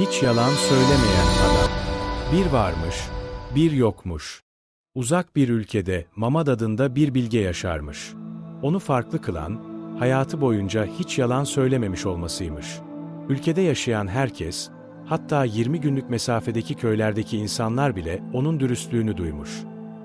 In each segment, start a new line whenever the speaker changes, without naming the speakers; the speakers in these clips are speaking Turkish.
Hiç yalan söylemeyen adam. Bir varmış, bir yokmuş. Uzak bir ülkede Mamad adında bir bilge yaşarmış. Onu farklı kılan, hayatı boyunca hiç yalan söylememiş olmasıymış. Ülkede yaşayan herkes, hatta 20 günlük mesafedeki köylerdeki insanlar bile onun dürüstlüğünü duymuş.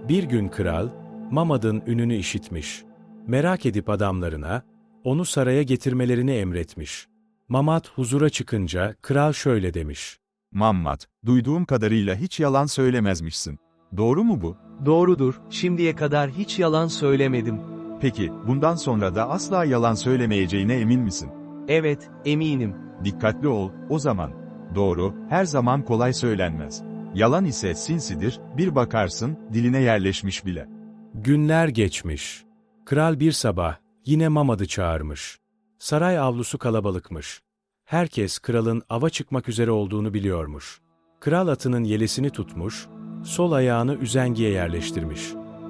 Bir gün kral, Mamad'ın ününü işitmiş. Merak edip adamlarına, onu saraya getirmelerini emretmiş. Mamad huzura çıkınca kral şöyle demiş.
Mammat, duyduğum kadarıyla hiç yalan söylemezmişsin. Doğru mu bu?
Doğrudur, şimdiye kadar hiç yalan söylemedim.
Peki, bundan sonra da asla yalan söylemeyeceğine emin misin?
Evet, eminim.
Dikkatli ol, o zaman. Doğru, her zaman kolay söylenmez. Yalan ise sinsidir, bir bakarsın, diline yerleşmiş bile.
Günler geçmiş. Kral bir sabah yine Mamad'ı çağırmış. Saray avlusu kalabalıkmış. Herkes kralın ava çıkmak üzere olduğunu biliyormuş. Kral atının yelesini tutmuş, sol ayağını üzengiye yerleştirmiş.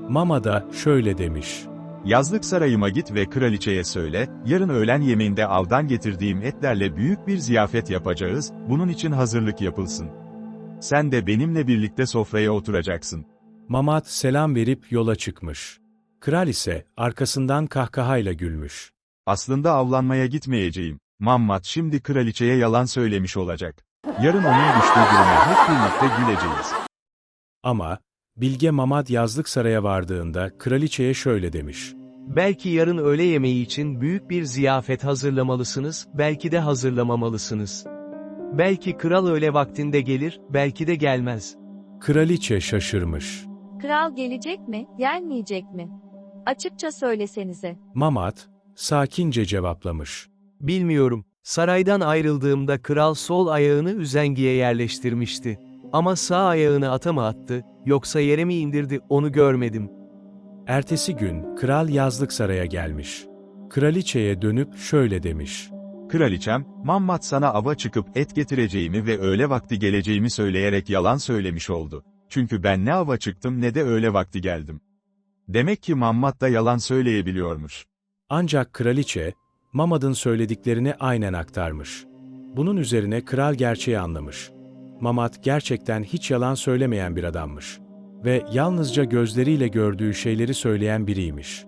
Mama da şöyle demiş.
Yazlık sarayıma git ve kraliçeye söyle, yarın öğlen yemeğinde avdan getirdiğim etlerle büyük bir ziyafet yapacağız, bunun için hazırlık yapılsın. Sen de benimle birlikte sofraya oturacaksın.
Mamad selam verip yola çıkmış. Kral ise arkasından kahkahayla gülmüş.
Aslında avlanmaya gitmeyeceğim. Mammat şimdi kraliçeye yalan söylemiş olacak. Yarın onun düştüğü duruma hep birlikte güleceğiz.
Ama, Bilge Mamad yazlık saraya vardığında kraliçeye şöyle demiş.
Belki yarın öğle yemeği için büyük bir ziyafet hazırlamalısınız, belki de hazırlamamalısınız. Belki kral öğle vaktinde gelir, belki de gelmez.
Kraliçe şaşırmış.
Kral gelecek mi, gelmeyecek mi? Açıkça söylesenize.
Mamad, sakince cevaplamış.
Bilmiyorum. Saraydan ayrıldığımda kral sol ayağını üzengiye yerleştirmişti. Ama sağ ayağını ata mı attı, yoksa yere mi indirdi onu görmedim.
Ertesi gün, kral yazlık saraya gelmiş. Kraliçeye dönüp şöyle demiş.
Kraliçem, Mammat sana ava çıkıp et getireceğimi ve öğle vakti geleceğimi söyleyerek yalan söylemiş oldu. Çünkü ben ne ava çıktım ne de öğle vakti geldim. Demek ki Mammat da yalan söyleyebiliyormuş.
Ancak kraliçe, Mamad'ın söylediklerini aynen aktarmış. Bunun üzerine kral gerçeği anlamış. Mamad gerçekten hiç yalan söylemeyen bir adammış. Ve yalnızca gözleriyle gördüğü şeyleri söyleyen biriymiş.